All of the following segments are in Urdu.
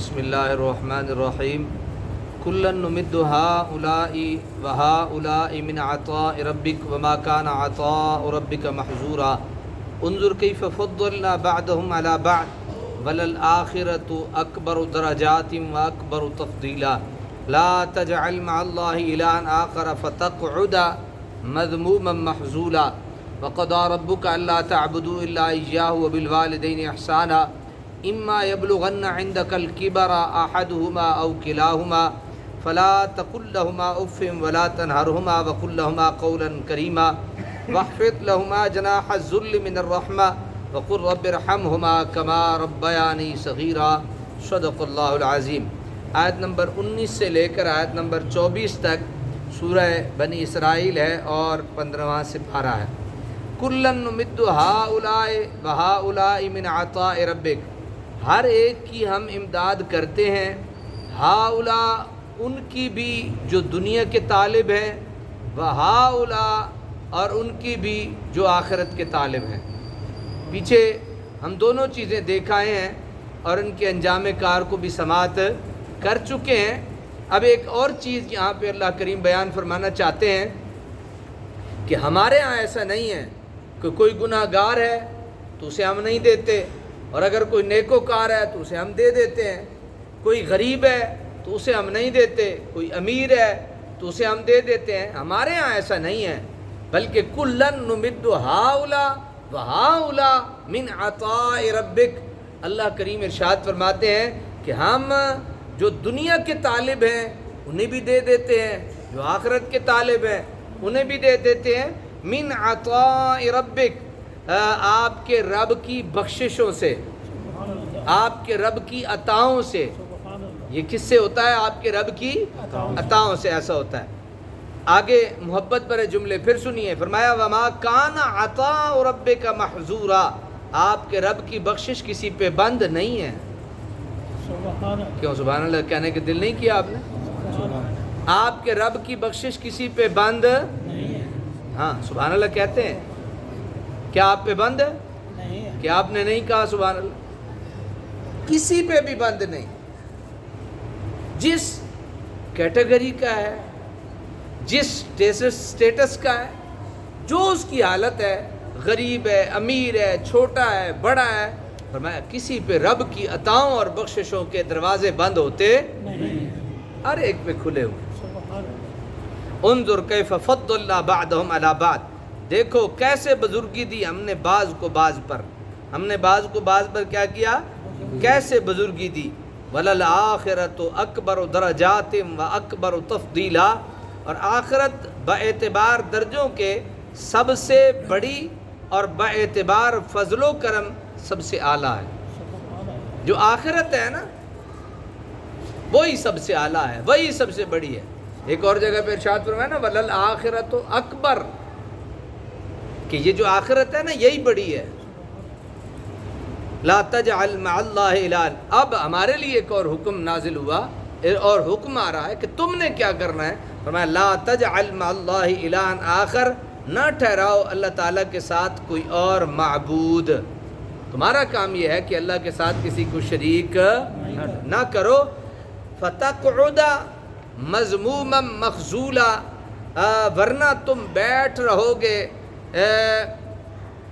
بسم اللہ الرحمن الرحیم. کلن نمد هؤلاء وهؤلاء من عطاء ربك وما كان عطاء ربك محظورا انظر كيف فضلنا بعضهم على بعض وللآخرة أكبر درجات وأكبر تفضيلا لا تجعل مع الله إلها آخر فتقعد مذموما محزولا وقضى ربك ألا تعبدوا إلا إياه وبالوالدين إحسانا. إما يبلغن عندك الكبر أحدهما أو كلاهما فلا تقل لهما أف ولا تنهرهما وقل لهما قولا كريما واخفض لهما جناح الذل من الرحمة وقل رب ارحمهما كما ربياني صغيرا. صدق اللہ العظیم آیت نمبر انیس سے لے کر آیت نمبر چوبیس تک سورہ بنی اسرائیل ہے اور پندرہواں سپارہ ہے. کلن نمد ہا اولائے و ہا اولائے من عطاء ربک. ہر ایک کی ہم امداد کرتے ہیں۔ ہا اولا ان کی بھی جو دنیا کے طالب ہیں۔ و ہا اولا اور ان کی بھی جو آخرت کے طالب ہیں۔ پیچھے ہم دونوں چیزیں دیکھائے ہیں اور ان کے انجام کار کو بھی سماعت کر چکے ہیں۔ اب ایک اور چیز یہاں پہ اللہ کریم بیان فرمانا چاہتے ہیں کہ ہمارے ہاں ایسا نہیں ہے کہ کوئی گناہ گار ہے تو اسے ہم نہیں دیتے۔ اور اگر کوئی نیک و کار ہے تو اسے ہم دے دیتے ہیں۔ کوئی غریب ہے تو اسے ہم نہیں دیتے۔ کوئی امیر ہے تو اسے ہم دے دیتے ہیں۔ ہمارے ہاں ایسا نہیں ہے۔ بلکہ کلن نمد ہاؤلا و ہاؤلا من عطاء ربک۔ اللہ کریم ارشاد فرماتے ہیں کہ ہم جو دنیا کے طالب ہیں، انہیں بھی دے دیتے ہیں۔ جو آخرت کے طالب ہیں، انہیں بھی دے دیتے ہیں۔ من عطاء ربک۔ آپ کے رب کی بخششوں سے، آپ کے رب کی عطاؤں سے۔ یہ کس سے ہوتا ہے؟ آپ کے رب کی عطاؤں سے ایسا ہوتا ہے۔ آگے محبت پر جملے پھر سنیے۔ فرمایا، وما کان عطاء رب کا محضورا آپ کے رب کی بخشش کسی پہ بند نہیں ہے۔ کیوں؟ سبحان اللہ، کہنے کے دل نہیں کیا آپ نے؟ آپ کے رب کی بخشش کسی پہ بند ہاں سبحان اللہ کہتے ہیں۔ کیا آپ پہ بند ہے؟ کیا آپ نے نہیں کہا سبحان اللہ؟ کسی پہ بھی بند نہیں۔ جس کیٹیگری کا ہے جس سٹیٹس کا ہے جو اس کی حالت ہے غریب ہے امیر ہے چھوٹا ہے بڑا ہے فرمایا کسی پہ رب کی عطاؤں اور بخششوں کے دروازے بند ہوتے ہر ایک پہ کھلے ہوئے۔ انظر کیف فضل اللہ بعدہم علی بعد۔ دیکھو کیسے بزرگی دی ہم نے بعض کو بعض پر۔ ہم نے بعض کو بعض پر کیا کیا؟ کیسے بزرگی دی؟ وللآخرت اکبر درجات و اکبر تفضیلا اور آخرت باعتبار درجوں کے سب سے بڑی اور باعتبار فضل و کرم سب سے اعلیٰ ہے۔ جو آخرت ہے نا، وہی سب سے اعلیٰ ہے، وہی سب سے بڑی ہے۔ ایک اور جگہ پہ ارشاد فرمایا نا ولل آخرت و اکبر کہ یہ جو آخرت ہے نا، یہی بڑی ہے۔ لا تجعل مع اللہ الان اب ہمارے لیے ایک اور حکم نازل ہوا۔ اور حکم آ رہا ہے کہ تم نے کیا کرنا ہے۔ فرمایا، لا تجعل مع اللہ الان آخر نہ ٹھہراؤ اللہ تعالیٰ کے ساتھ کوئی اور معبود۔ تمہارا کام یہ ہے کہ اللہ کے ساتھ کسی کو شریک نہ کرو۔ فتقعد مضموما مخزولا۔ ورنہ تم بیٹھ رہو گے۔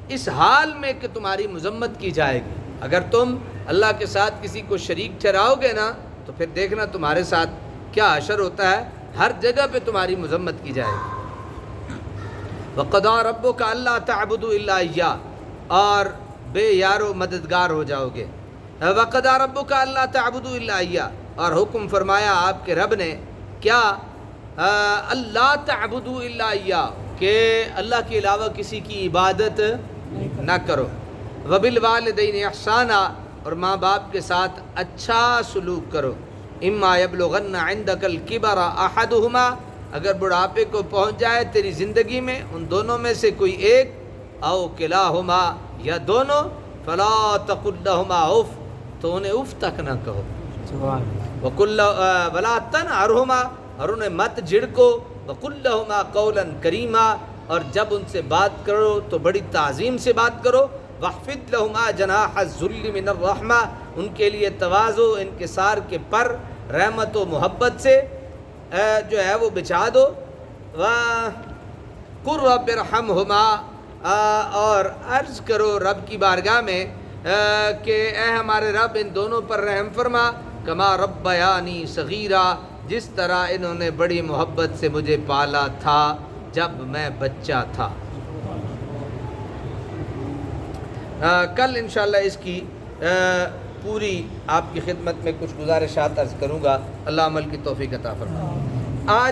اس حال میں کہ تمہاری مذمت کی جائے گی۔ اگر تم اللہ کے ساتھ کسی کو شریک ٹھہراؤ گے نا، تو پھر دیکھنا تمہارے ساتھ کیا اشر ہوتا ہے۔ ہر جگہ پہ تمہاری مذمت کی جائے گی۔ وقدا ربو کا اللہ تعبد اللہ اور بے یار و مددگار ہو جاؤ گے۔ وقدا ربو کا اللہ تعبد اللہ اور حکم فرمایا آپ کے رب نے، کیا؟ اللہ تعبد اللہ کہ اللہ کے علاوہ کسی کی عبادت نہ کرو۔ وبل والدین احسانہ اور ماں باپ کے ساتھ اچھا سلوک کرو۔ اما یبلغن عندک الکبر احدہما اگر بڑھاپے کو پہنچ جائے تیری زندگی میں ان دونوں میں سے کوئی ایک او کلاہما یا دونوں فلا تقل لہما اف تو انہیں اف تک نہ کہو۔ وکل ولا تنہرہما اور انہیں مت جھڑکو۔ وکل لہما قولا کریما اور جب ان سے بات کرو تو بڑی تعظیم سے بات کرو وحفظ لہما جناح الذل من الرحمہ ان کے لیے توازو انکسار کے پر رحمت و محبت سے جو ہے وہ بچھا دو و قر رب اور عرض کرو رب کی بارگاہ میں کہ اے ہمارے رب ان دونوں پر رحم فرما، کما رب بیانی صغیرہ جس طرح انہوں نے بڑی محبت سے مجھے پالا تھا جب میں بچہ تھا۔ کل انشاءاللہ اس کی پوری آپ کی خدمت میں کچھ گزارشات عرض کروں گا۔ اللہ عمل کی توفیق عطا فرما آج